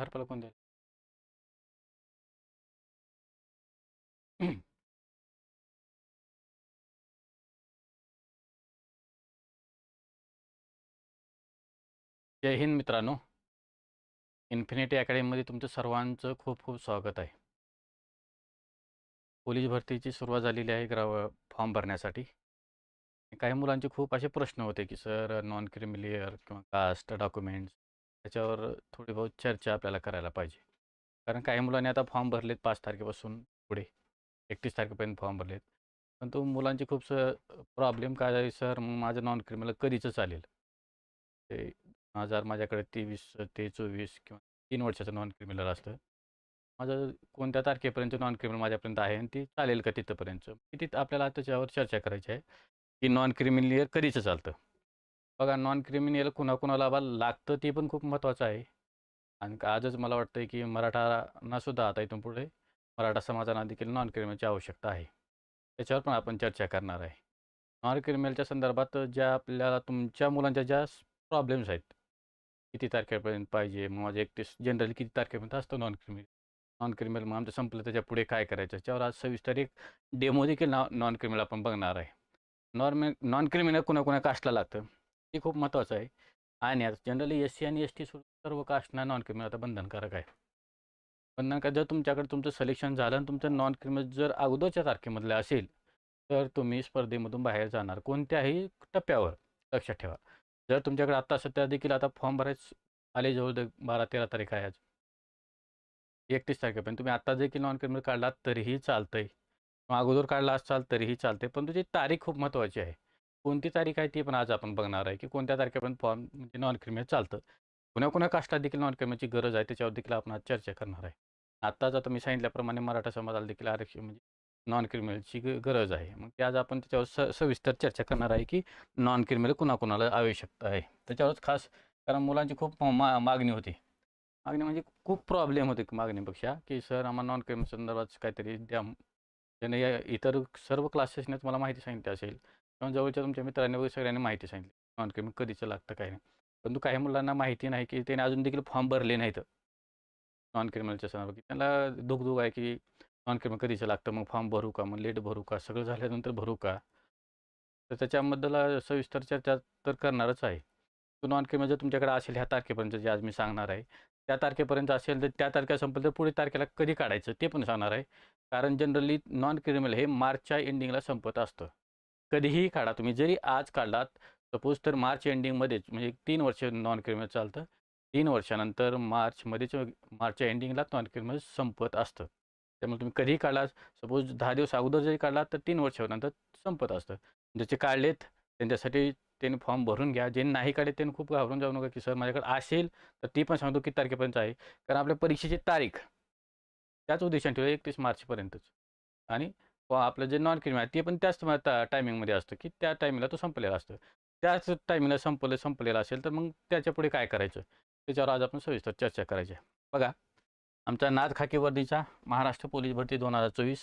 हरपला कोण द्यायला जय हिंद मित्रांनो. इन्फिनिटी अकॅडमीमध्ये तुमचं सर्वांचं खूप खूप स्वागत आहे. पोलीस भरतीची सुरुवात झालेली आहे ग्रा फॉर्म भरण्यासाठी. काही मुलांचे खूप असे प्रश्न होते की सर नॉन क्रिमिलियर किंवा कास्ट डॉक्युमेंट्स त्याच्यावर थोडी बहुत चर्चा आपल्याला करायला पाहिजे. कारण काही मुलांनी आता फॉर्म भरलेत पाच तारखेपासून पुढे एकतीस तारखेपर्यंत फॉर्म भरलेत. पण तो मुलांची खूप स प्रॉब्लेम काय आहे सर? मग माझं नॉन क्रिमिनल कधीचं चालेल? ते हजार माझ्याकडे तेवीस ते चोवीस किंवा तीन वर्षाचं नॉन क्रिमिनल असतं. माझं कोणत्या तारखेपर्यंत नॉन क्रिमिनल माझ्यापर्यंत आहे आणि ती चालेल का तिथंपर्यंत? की तिथं आपल्याला त्याच्यावर चर्चा करायची आहे की नॉन क्रिमिनियर कधीचं चालतं? बघा नॉन क्रिमिनल कुणाकुणाला बा लागतं ते पण खूप महत्त्वाचं आहे. आणि आजच मला वाटतं की मराठांनासुद्धा आता इथून पुढे मराठा समाजाला देखील नॉन क्रिमिनलची आवश्यकता आहे. त्याच्यावर पण आपण चर्चा करणार आहे. नॉन क्रिमिनलच्या संदर्भात ज्या आपल्याला तुमच्या मुलांच्या ज्या प्रॉब्लेम्स आहेत किती तारखेपर्यंत पाहिजे? मग माझे एकतीस जनरली किती तारखेपर्यंत असतो नॉन क्रिमिनल नॉन क्रिमिनल मग आमचं संपलं त्याच्या पुढे काय करायचं? त्याच्यावर आज सविस्तर एक डेमो देखील नॉ नॉन क्रिमिनल आपण बघणार आहे. नॉर्मल नॉन क्रिमिनल कुणाकुणा कास्टला लागतं? ते खूप महत्त्वाचं आहे. आणि आता जनरली एस सी आणि एस टी सर्व कास्टना नॉन क्रिमिनल आता बंधनकारक आहे. बंधनकारक जर तुमच्याकडे तुमचं सिलेक्शन झालं आणि तुमचं नॉन क्रिमिनल जर अगोदरच्या तारखेमधलं असेल तर तुम्ही स्पर्धेमधून बाहेर जाणार. कोणत्याही टप्प्यावर लक्षात ठेवा. जर तुमच्याकडे आत्ता सध्या देखील आता फॉर्म भरायच आले जवळ बारा तेरा तारीख आहे आज. एकतीस तारखेपर्यंत तुम्ही आत्ता देखील नॉन क्रिमिनल काढलात तरीही चालतंय. किंवा अगोदर काढला असाल तरीही चालते पण तुझी तारीख खूप महत्त्वाची आहे. कोणती तारीख आहे ती पण आज आपण बघणार आहे की कोणत्या तारखेपर्यंत फॉर्म म्हणजे नॉन क्रिमिनल चालतं. कुणा कुणा कास्टात देखील नॉन क्रिमिनलची गरज आहे त्याच्यावर देखील आपण आज चर्चा करणार आहे. आत्ताच आता मी सांगितल्याप्रमाणे मराठा समाजाला देखील आरक्षण म्हणजे नॉन क्रिमिनलची गरज आहे. मग ते आज आपण त्याच्यावर स सविस्तर चर्चा करणार आहे की नॉन क्रिमिनल कुणाकुणाला आवश्यकता आहे. त्याच्यावरच खास कारण मुलांची खूप मा मागणी होती. मागणी म्हणजे खूप प्रॉब्लेम होते मागणीपेक्षा की सर आम्हाला नॉन क्रिमिनल संदर्भात काहीतरी द्या. त्याने या इतर सर्व क्लासेसनेच मला माहिती सांगितली असेल. किंवा जवळच्या तुमच्या मित्रांनी वगैरे सगळ्यांनी माहिती सांगितली. नॉन क्रिमिंग कधीचं लागतं काय नाही. परंतु काही मुलांना माहिती नाही की त्याने अजून देखील फॉर्म भरले नाहीत. नॉन क्रिमिनलच्या संदर्भात की त्यांना दुखदुख आहे की नॉन क्रिमिनल कधीचं लागतं? मग फॉर्म भरू का? मग लेट भरू का? सगळं झाल्यानंतर भरू का? तर त्याच्याबद्दल सविस्तर चर्चा तर करणारच आहे. तो नॉन क्रिमिनल जर तुमच्याकडे असेल ह्या तारखेपर्यंत जे आज मी सांगणार आहे त्या तारखेपर्यंत असेल तर त्या तारखेला संपलं तर पुढे तारखेला कधी काढायचं ते पण सांगणार आहे. कारण जनरली नॉन क्रिमिनल हे मार्चच्या एंडिंगला संपत असतं. कधीही काढा तुम्ही. जरी आज काढलात सपोज तर मार्च एंडिंगमध्येच म्हणजे तीन वर्ष नॉन क्रिमिनल चालतं. तीन वर्षानंतर मार्चमध्येच मार्चच्या एंडिंगला नॉन क्रिमिनल संपत असतं. त्यामुळे तुम्ही कधीही काढला सपोज दहा दिवस अगोदर जरी काढला तर तीन वर्षानंतर संपत असतं. ज्याचे काढलेत त्यांच्यासाठी त्यांनी फॉर्म भरून घ्या. जे नाही काढले त्यांनी खूप घाबरून जाऊ नका की सर माझ्याकडे असेल तर ती पण सांगतो किती तारखेपर्यंत आहे. कारण आपल्या परीक्षेची तारीख त्याच उद्देशाने ठेवलं एकतीस मार्चपर्यंतच. आणि आपलं जे नॉन क्रीम आहे ते पण त्याच टायमिंगमध्ये असतं की त्या टायमिंगला तो संपलेला असतो. त्याच टायमिंगला संपले संपलेला असेल तर मग त्याच्या पुढे काय करायचं? त्याच्यावर आज आपण सविस्तर चर्चा करायची बघा आमचा नाद खाकी वर्दीचा महाराष्ट्र पोलीस भरती दोन हजार चोवीस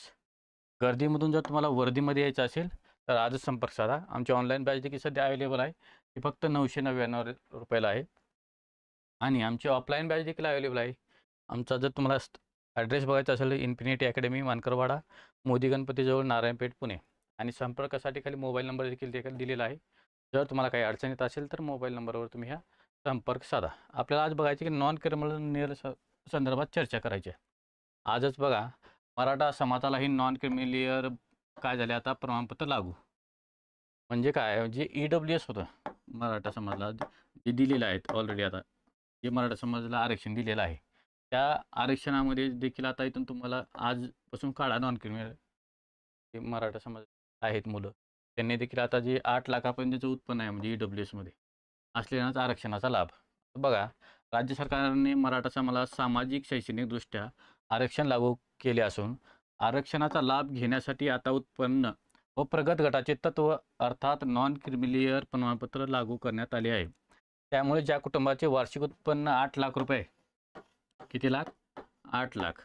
गर्दीमधून जर तुम्हाला वर्दीमध्ये यायचं असेल तर आजच संपर्क साधा. आमची ऑनलाईन बॅच देखील सध्या अवेलेबल आहे. ती फक्त नऊशे नव्याण्णव रुपयाला आहे. आणि आमची ऑफलाईन बॅच देखील अवेलेबल आहे. आमचा जर तुम्हाला ॲड्रेस बघायचा असेल इन्फिनिटी अकॅडमी मानकरवाडा मोदी गणपतीजवळ नारायणपेठ पुणे. आणि संपर्कासाठी खाली मोबाईल नंबर देखील देखील दिलेला आहे. जर तुम्हाला काही अडचण येत असेल तर मोबाईल नंबरवर तुम्ही ह्या संपर्क साधा. आपल्याला आज बघायचे की नॉन क्रिमिनल संदर्भात चर्चा करायची आहे. आजच बघा मराठा समाजालाही नॉन क्रिमिलियर काय झाले आता? प्रमाणपत्र लागू. म्हणजे काय? जे ई डब्ल्यू एस होतं मराठा समाजाला जे दिलेलं आहेत ऑलरेडी आता जे मराठा समाजाला आरक्षण दिलेलं आहे. त्या आरक्षणामध्ये देखील आता इथून तुम्हाला आजपासून काढा नॉन क्रिमिनल जे मराठा समाज आहेत मुलं त्यांनी देखील आता जे आठ लाखापर्यंतचं उत्पन्न आहे म्हणजे ई डब्ल्यू एसमध्ये असलेल्याच आरक्षणाचा लाभ. बघा राज्य सरकारने मराठा समाजाला सामाजिक शैक्षणिकदृष्ट्या आरक्षण लागू केले असून आरक्षणाचा लाभ घेण्यासाठी आता उत्पन्न व प्रगत गटाचे तत्व अर्थात नॉन क्रिमिलियर प्रमाणपत्र लागू करण्यात आले आहे. त्यामुळे ज्या कुटुंबाचे वार्षिक उत्पन्न आठ लाख रुपये किती लाख? आठ लाख.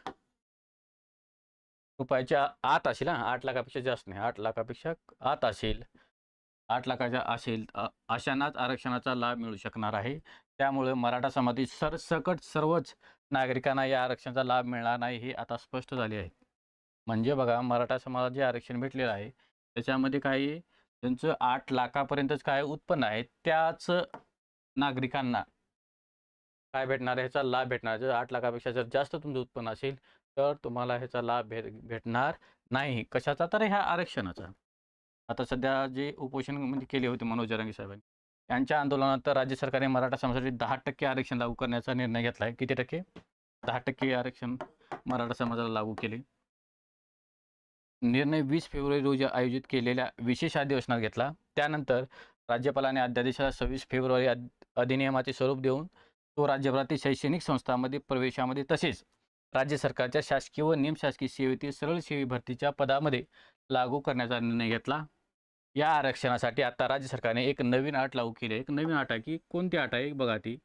रुपयाच्या आत असेल हा. आठ लाखापेक्षा जास्त नाही. आठ लाखापेक्षा आत असेल. आठ लाखाच्या असेल अशांनाच आरक्षणाचा लाभ मिळू शकणार आहे. त्यामुळे मराठा समाजातील सरसकट सर्वच नागरिकांना या आरक्षणाचा लाभ मिळणार नाही हे आता स्पष्ट झाले आहे. म्हणजे बघा मराठा समाजाला जे आरक्षण भेटलेलं आहे त्याच्यामध्ये काही त्यांचं आठ लाखापर्यंतच काय उत्पन्न आहे त्याच नागरिकांना काय भेटणार ह्याचा लाभ भेटणार. जर आठ लाखापेक्षा जर जास्त तुमचं उत्पन्न असेल तर तुम्हाला ह्याचा लाभ भेट भेटणार नाही. कशाचा? तर ह्या आरक्षणाचा. आता सध्या जे उपोषण म्हणजे केले होते मनोज जरांगे साहेबांनी यांच्या आंदोलनानंतर राज्य सरकारने मराठा समाजासाठी दहा टक्के आरक्षण लागू करण्याचा निर्णय घेतला आहे किती टक्के? दहा टक्के आरक्षण मराठा समाजाला लागू केले. निर्णय वीस फेब्रुवारी रोजी आयोजित केलेल्या विशेष अधिवेशनात घेतला. त्यानंतर राज्यपालाने अध्यादेशाला सव्वीस फेब्रुवारी अधिनियमाचे स्वरूप देऊन तो राज्यभरातील शैक्षणिक संस्थांमध्ये प्रवेशामध्ये तसेच राज्य सरकारच्या शासकीय व निमशासकीय सेवेतील सरळ सेवी भरतीच्या पदामध्ये लागू करण्याचा निर्णय घेतला. या आरक्षणासाठी आता राज्य सरकारने एक नवीन अट लागू केली आहे. एक नवीन अट आहे की कोणती अट आहे बघा ती.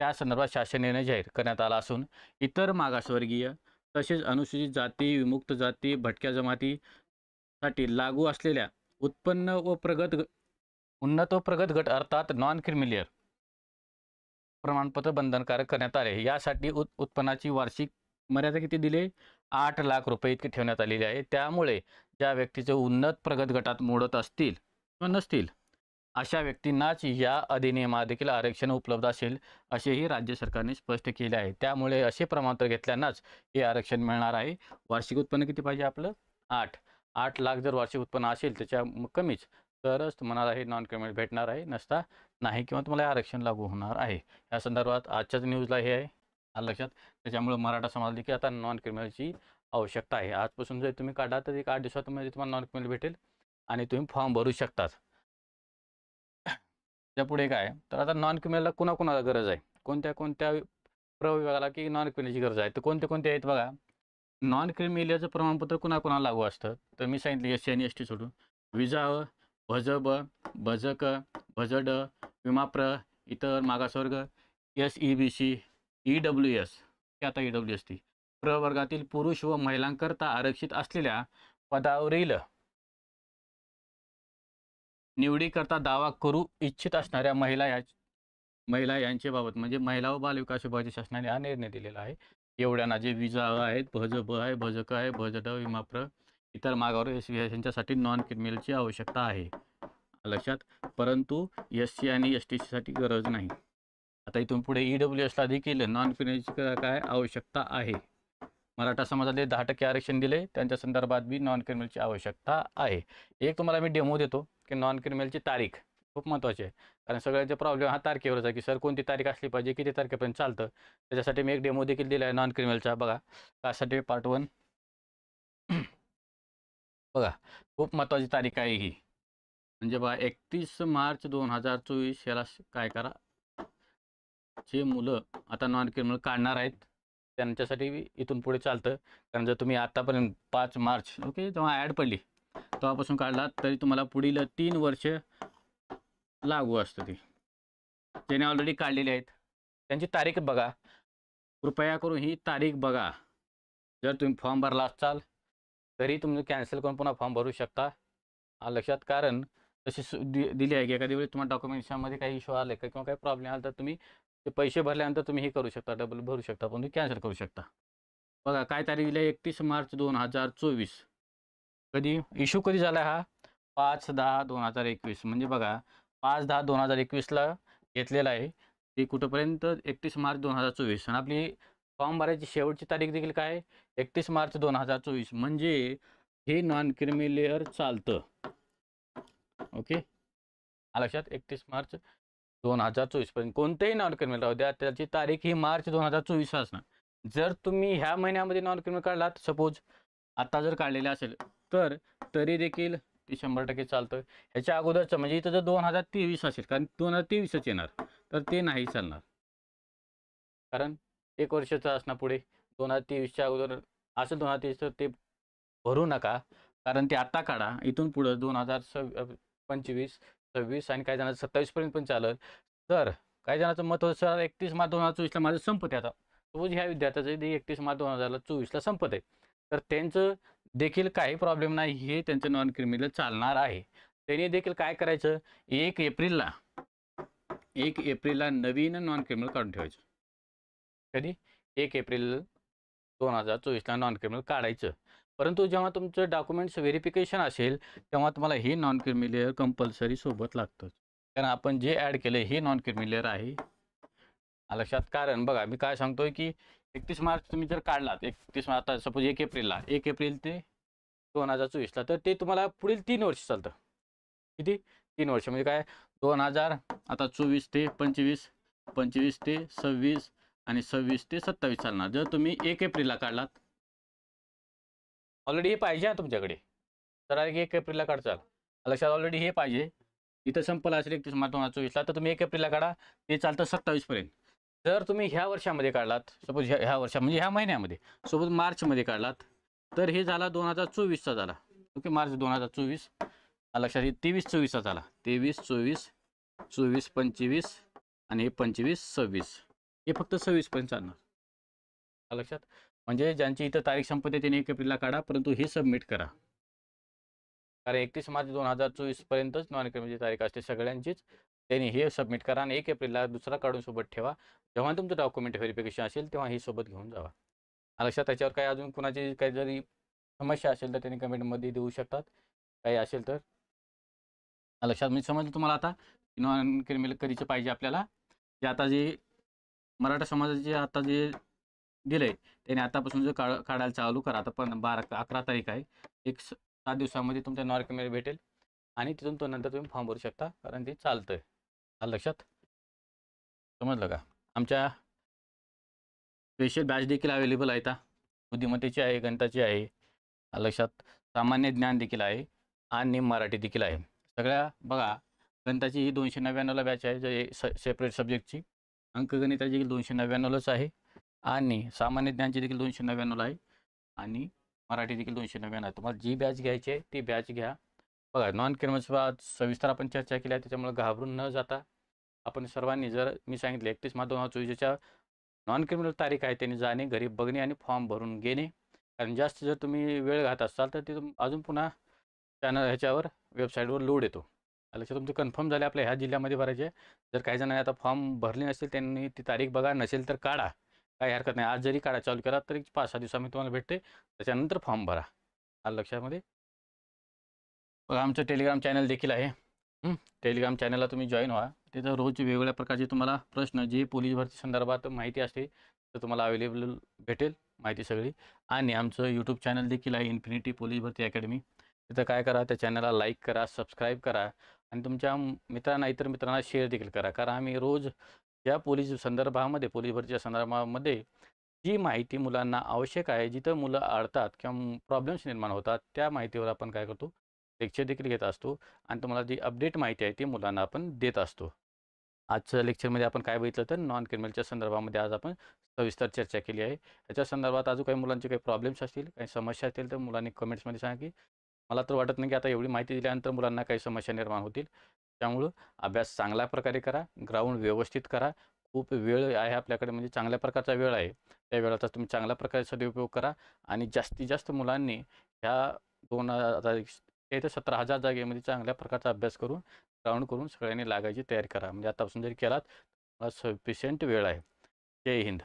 त्या संदर्भात शासन निर्णय जाहीर करण्यात आला असून इतर मागासवर्गीय तसेच अनुसूचित जाती विमुक्त जाती भटक्या जमातीसाठी लागू असलेल्या उत्पन्न व प्रगत ग- उन्नत व प्रगत गट अर्थात नॉन क्रिमिलियर प्रमाणपत्र बंधनकारक करण्यात आले. यासाठी उत उत्पन्नाची वार्षिक मर्यादा किती दिली? आठ लाख रुपये इतकी ठेवण्यात आलेली आहे. त्यामुळे ज्या व्यक्तीचे उन्नत प्रगत गटात मोडत असतील किंवा नसतील अशा व्यक्तींनाच या अधिनियमात देखील आरक्षण उपलब्ध असेल असेही राज्य सरकारने स्पष्ट केले आहे. त्यामुळे असे प्रमाणपत्र घेतल्यानंच हे आरक्षण मिळणार आहे. वार्षिक उत्पन्न किती पाहिजे आपलं? आठ. आठ लाख जर वार्षिक उत्पन्न असेल त्याच्या कमीच तरच तुम्हाला हे नॉन क्रिमिनल भेटणार आहे नसता नाही किंवा तुम्हाला हे आरक्षण लागू होणार आहे. या संदर्भात आजच्याच न्यूजला हे आहे आलं लक्षात. त्याच्यामुळे मराठा समाज देखील आता नॉन क्रिमिनलची आवश्यकता आहे. आजपासून जर तुम्ही काढा तर एक आठ दिवसामध्ये तुम्हाला नॉन क्रिमिनल भेटेल आणि तुम्ही फॉर्म भरू शकतात. त्यापुढे काय? तर आता नॉन क्रिमिनलला कुणाकुणाला गरज आहे? कोणत्या कोणत्या प्रविभागाला की नॉन क्रिमिनलची गरज आहे? तर कोणते कोणते आहेत बघा. नॉन क्रिमिनलचं प्रमाणपत्र कुणाकुणाला लागू असतं? तर मी सांगितलं एस सी आणि एस टी सोडून. विजा भजब भजक भजड विमाप्र इतर मागासवर्ग S E B C E W S हे आता ई डब्ल्यू एस टी प्रवर्गातील पुरुष व महिलांकरता आरक्षित असलेल्या पदावरील निवडीकरता दावा करू इच्छित असणाऱ्या महिला या महिला यांच्या बाबत म्हणजे महिला व बालविकास विभागाच्या शासनाने हा निर्णय दिलेला आहे. एवढ्यांना जे विजा आहेत भजब आहे भजक आहे भजड विमाप्र इतर मागावर एस यांच्यासाठी नॉन क्रिमिनलची आवश्यकता आहे. लक्षात परंतु एस सी आणि एस टी सीसाठी गरज नाही. आता इथून पुढे ई डब्ल्यू एसला देखील नॉन क्रिमिनलची काय आवश्यकता आहे? मराठा समाजाला दहा टक्के आरक्षण दिले त्यांच्या संदर्भात बी नॉन क्रिमिनलची आवश्यकता आहे. एक तुम्हाला मी डेमो देतो की नॉन क्रिमिनलची तारीख खूप महत्त्वाची आहे. कारण सगळ्यांचे प्रॉब्लेम हा तारखेवरच आहे की सर कोणती तारीख असली पाहिजे किती तारखेपर्यंत चालतं? त्याच्यासाठी मी एक डेमो देखील दिला आहे नॉन क्रिमिनलचा बघा. त्यासाठी पार्ट वन बघा खूप महत्त्वाची तारीख आहे ही. म्हणजे बघा एकतीस मार्च दोन हजार चोवीस याला काय करा? जे मुलं आता नॉन क्रिमिनल काढणार आहेत त्यांच्यासाठी इथून पुढे चालतं. कारण जर तुम्ही आतापर्यंत पाच मार्च ओके जेव्हा ॲड पडली तेव्हापासून काढला तरी तुम्हाला पुढील तीन वर्ष लागू असतं ती. ज्याने ऑलरेडी काढलेली आहेत त्यांची तारीख बघा. कृपया करून ही तारीख बघा. जर तुम्ही फॉर्म भरला असाल तरी तुम्ही कॅन्सल करून पुन्हा फॉर्म भरू शकता. आलं लक्षात कारण तशी सु दि दिली आहे की एखाद्या वेळी तुम्हाला डॉक्युमेंट्समध्ये काही इश्यू आले का किंवा काही प्रॉब्लेम आला तर तुम्ही ते पैसे भरल्यानंतर तुम्ही हे करू शकता डबल भरू शकता, पण तुम्ही कॅन्सल करू शकता. बघा, काय तारीख दिली आहे? एकतीस मार्च दोन हज़ार चोवीस. कधी? इश्यू कधी झाला हा? पाच दहा दोन हज़ार एकवीस. म्हणजे बघा, पाच दहा दोन हज़ार एकवीसला घेतलेला आहे. ते कुठंपर्यंत? एकतीस मार्च दोन हज़ार चोवीस. आणि आपली फॉर्म भरायची शेवटची तारीख देखील काय? एकतीस मार्च दोन हजार चोवीस. म्हणजे हे नॉन क्रिमिलेअर चालतं. ओके? लक्षात? एकतीस मार्च दोन हजार चोवीसपर्यंत कोणतेही नॉन क्रिमिनल राहू द्या त्याची तारीख ही मार्च दोन हजार चोवीस असणार. जर तुम्ही ह्या महिन्यामध्ये नॉन क्रिमिनल काढलात सपोज आता जर काढलेले असेल तर तरी देखील ते शंभर टक्के चालतं. ह्याच्या अगोदरचं म्हणजे इथं जर दोन हजार तेवीस असेल कारण दोन हजार तेवीसच येणार तर ते नाही चालणार. कारण एक वर्षाचं असणार पुढे. दोन हजार तेवीसच्या अगोदर असेल दोन हजार तेवीसचं ते भरू नका. कारण ते आत्ता काढा. इथून पुढं दोन हजार सव् पंचवीस सव्वीस आणि काही जणांचं सत्तावीसपर्यंत पण चालेल. तर काही जणांचं मत होतं सर एकतीस मार्च दोन हजार चोवीसला माझं संपत आहे आता. रोज ह्या विद्यार्थ्याचं ते एकतीस मार्च दोन हजार चोवीसला संपत आहे. तर त्यांचं देखील काही प्रॉब्लेम नाही. हे त्यांचं नॉन क्रिमिनल चालणार आहे. त्यांनी देखील काय करायचं? एक एप्रिलला एक एप्रिलला नवीन नॉन क्रिमिनल काढून ठेवायचं. कधी? एक एप्रिल दोन हजार चोवीसला नॉन क्रिमिनल काढायचं. परंतु जेव्हा तुमचं डॉक्युमेंट्स व्हेरिफिकेशन असेल तेव्हा तुम्हाला हे नॉन क्रिमिलेअर कंपल्सरी सोबत लागतं. कारण आपण जे ॲड केलं हे नॉन क्रिमिलियर आहे लक्षात कारण बघा मी काय सांगतोय की एकतीस मार्च तुम्ही जर काढलात एकतीस मार्च आता सपोज एक एप्रिलला एक एप्रिल ते दोन हजार चोवीसला तर ते तुम्हाला पुढील तीन वर्ष चालतं. किती? तीन वर्ष. म्हणजे काय? दोन हजार आता चोवीस ते पंचवीस पंचवीस ते सव्वीस आणि सव्वीस ते सत्तावीस चालणार. जर तुम्ही एक एप्रिलला काढलात. ऑलरेडी हे पाहिजे ना तुमच्याकडे. तर एक एप्रिलला काढचाल. लक्षात ऑलरेडी हे पाहिजे. इथं संपला असेल एकतीस मार्च दोन हजार चोवीसला तर तुम्ही एक एप्रिलला काढा. ते चालतं सत्तावीसपर्यंत. जर तुम्ही ह्या वर्षामध्ये काढलात सपोज ह्या ह्या वर्षा म्हणजे ह्या महिन्यामध्ये सपोज मार्चमध्ये काढलात तर हे झाला दोन हजार चोवीसचा झाला. ओके मार्च दोन हजार चोवीस. लक्षात येईल तेवीस चोवीसचा झाला. तेवीस चोवीस चोवीस पंचवीस आणि हे पंचवीस सव्वीस. हे फक्त सव्वीसपर्यंत चालणार. लक्षात? म्हणजे ज्यांची इथं तारीख संपते त्यांनी एक एप्रिलला काढा परंतु हे सबमिट करा. कारण एकतीस मार्च दोन हजार चोवीसपर्यंतच नॉन क्रिमिनलची तारीख असते सगळ्यांचीच. त्यांनी हे सबमिट करा आणि एक एप्रिलला दुसरा काढून सोबत ठेवा. जेव्हा तुमचं डॉक्युमेंट व्हेरिफिकेशन असेल तेव्हा हे सोबत घेऊन जावा. लक्षात? त्याच्यावर काही अजून कुणाची काही जरी समस्या असेल तर त्यांनी कमेंटमध्ये देऊ शकतात. काही असेल तर. लक्षात? मी समजलं तुम्हाला आता. नॉन क्रिमिनल कधीचं पाहिजे आपल्याला. जे आता जे मराठा समाजाचे आता जे दिलंय त्याने आतापासून जे काढ काढायला चालू करा. आता पण बारा अकरा तारीख आहे. एक स- सात दिवसामध्ये तुमच्या नॉर्कमेल भेटेल. आणि तिथून तो नंतर तुम्ही फॉर्म भरू शकता कारण ते चालतं आहे लक्षात? समजलं का? आमच्या स्पेशल बॅच देखील अवेलेबल आहेत बुद्धिमत्तेची आहे गणिताची आहे. लक्षात? सामान्य ज्ञान देखील आहे आणि मराठी देखील आहे. सगळ्या बघा गणिताची ही दोनशे नव्याण्णवला बॅच आहे जे स सेपरेट सब्जेक्टची अंकगणिताची देखील दोनशे नव्याण्णवलाच आहे. आणि सामान्य ज्ञानची देखील दोनशे नव्याण्णवला आहे. आणि मराठी देखील दोनशे नव्याण्णव आहे. तुम्हाला जी बॅच घ्यायची आहे ती बॅच घ्या. बघा नॉन किरमसवाद सविस्तर आपण चर्चा केली आहे त्याच्यामुळे घाबरून न जाता आपण सर्वांनी जर मी सांगितलं एकतीस मार्च दोन हजार चोवीसच्या नॉन क्रिमिनल तारीख आहे त्यांनी जाणे घरी बघणे आणि फॉर्म भरून घेणे. कारण जास्त जर तुम्ही वेळ घात असाल तर ते तुम- अजून पुन्हा चॅनल ह्याच्यावर वेबसाईटवर लोड येतो. लक्षात तुमचं कन्फर्म झाले आपल्या ह्या जिल्ह्यामध्ये भरायचे. जर काही जणांनी आता फॉर्म भरले नसेल त्यांनी ती तारीख बघा नसेल तर काढा. काही हरकत नाही. आज जरी काढा चालू केला तरी पाच सहा दिवसामध्ये तुम्हाला भेटते. त्याच्यानंतर फॉर्म भरा. आलं लक्षामध्ये? बघा आमचं टेलिग्राम चॅनल देखील आहे. टेलिग्राम चॅनलला तुम्ही जॉईन व्हा. तिथं रोज वेगवेगळ्या प्रकारचे तुम्हाला प्रश्न जे पोलीस भरती संदर्भात माहिती असते तर तुम्हाला अवेलेबल भेटेल माहिती सगळी. आणि आमचं यूट्यूब चॅनल देखील आहे इन्फिनिटी पोलीस भरती अकॅडमी तिथं काय करा त्या चॅनलला लाईक करा सबस्क्राईब करा. आणि तुमच्या मित्रांना इतर मित्रांना शेअर देखील करा. कारण आम्ही रोज या पोलीस संदर्भामध्ये पोलीस भरतीच्या संदर्भामध्ये जी माहिती मुलांना आवश्यक आहे जिथं मुलं अडतात किंवा प्रॉब्लेम्स निर्माण होतात त्या माहितीवर आपण काय करतो? लेक्चर देखील घेत असतो आणि तुम्हाला जी अपडेट माहिती आहे ती मुलांना आपण देत असतो. आजच्या लेक्चरमध्ये आपण काय बघितलं तर नॉन क्रिमिनलच्या संदर्भामध्ये आज आपण सविस्तर चर्चा केली आहे. याच्या संदर्भात अजून काही मुलांचे काही प्रॉब्लेम्स असतील काही समस्या असतील तर मुलांनी कमेंट्समध्ये सांगा की मला तर वाटत नाही की आता एवढी माहिती दिल्यानंतर मुलांना काही समस्या निर्माण होतील. त्यामुळं अभ्यास चांगल्या प्रकारे करा ग्राउंड व्यवस्थित करा. खूप वेळ आहे आपल्याकडे म्हणजे चांगल्या प्रकारचा वेळ आहे. त्या वेळाचा तुम्ही चांगल्या प्रकारे सदुपयोग करा आणि जास्तीत जास्त मुलांनी ह्या दोन आता ते सतरा हजार जागेमध्ये चांगल्या प्रकारचा अभ्यास करून ग्राउंड करून सगळ्यांनी लागायची तयारी करा. म्हणजे आतापासून जरी केलात सफिशियंट वेळ आहे. जय हिंद.